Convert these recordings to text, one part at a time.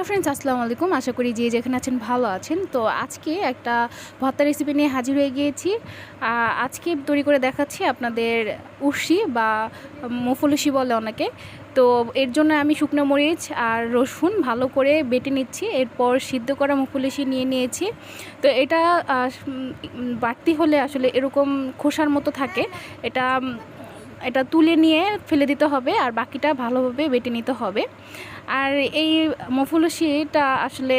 তো ফ্রেন্ডস আসসালামু আলাইকুম। আশা করি যে যেখানে আছেন ভালো আছেন। তো আজকে একটা ভর্তা রেসিপি নিয়ে হাজির হয়ে গিয়েছি। আজকে তৈরি করে দেখাচ্ছি আপনাদের উর্শি বা মুফলুসি বলে অনেকে। তো এর জন্য আমি শুকনো মরিচ আর রসুন ভালো করে বেটে নিচ্ছি। এরপর সিদ্ধ করা মুফলুসি নিয়ে নিয়েছি। তো এটা বাড়তি হলে আসলে এরকম খোসার মতো থাকে। এটা এটা তুলে নিয়ে ফেলে দিতে হবে আর বাকিটা ভালোভাবে বেটে নিতে হবে। আর এই মফুলসিটা আসলে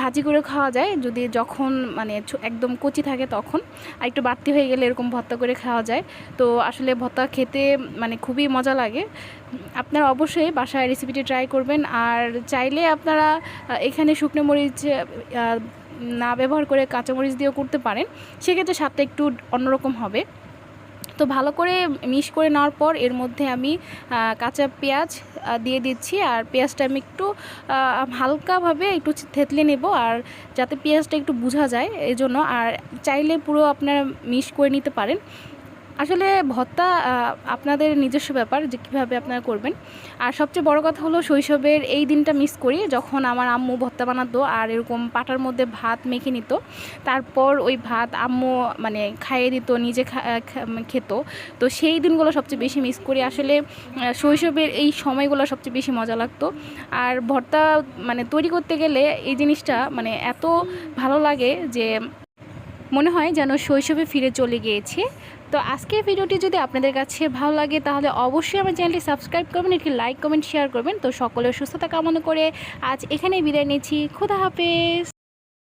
ভাজি করে খাওয়া যায়। যদি যখন মানে একদম কচি থাকে তখন। আর একটু বাড়তি হয়ে গেলে এরকম ভর্তা করে খাওয়া যায়। তো আসলে ভর্তা খেতে মানে খুবই মজা লাগে। আপনারা অবশ্যই বাসায় রেসিপিটি ট্রাই করবেন। আর চাইলে আপনারা এখানে শুকনো মরিচ না ব্যবহার করে কাঁচামরিচ দিয়েও করতে পারেন। সেক্ষেত্রে স্বাদটা একটু অন্যরকম হবে। তো ভালো করে মিশ করে নেওয়ার পর এর মধ্যে আমি কাঁচা পেঁয়াজ দিয়ে দিচ্ছি। আর পেঁয়াজটা আমি একটু হালকাভাবে একটু থেতলে নেব আর যাতে পেঁয়াজটা একটু বোঝা যায় এজন্য। জন্য আর চাইলে পুরো আপনারা মিশ করে নিতে পারেন। আসলে ভত্তা আপনাদের নিজস্ব ব্যাপার যে কীভাবে আপনারা করবেন। আর সবচেয়ে বড় কথা হলো শৈশবের এই দিনটা মিস করি, যখন আমার আম্মু ভত্তা বানাতো আর এরকম পাটার মধ্যে ভাত মেখে নিত। তারপর ওই ভাত আম্মু মানে খাইয়ে দিত, নিজে খেত। তো সেই দিনগুলো সবচেয়ে বেশি মিস করি। আসলে শৈশবের এই সময়গুলো সবচেয়ে বেশি মজা লাগতো। আর ভর্তা মানে তৈরি করতে গেলে এই জিনিসটা মানে এত ভালো লাগে যে মনে হয় যেন শৈশবে ফিরে চলে গিয়েছি। তো আজকে ভিডিওটি যদি আপনাদের কাছে ভালো লাগে, তাহলে অবশ্যই আমার চ্যানেলটি সাবস্ক্রাইব করবেন, একটি লাইক, কমেন্ট, শেয়ার করবেন। তো সকলের সুস্থতা কামনা করে আজ এখানেই বিদায় নিচ্ছি। খুদা হাফেজ।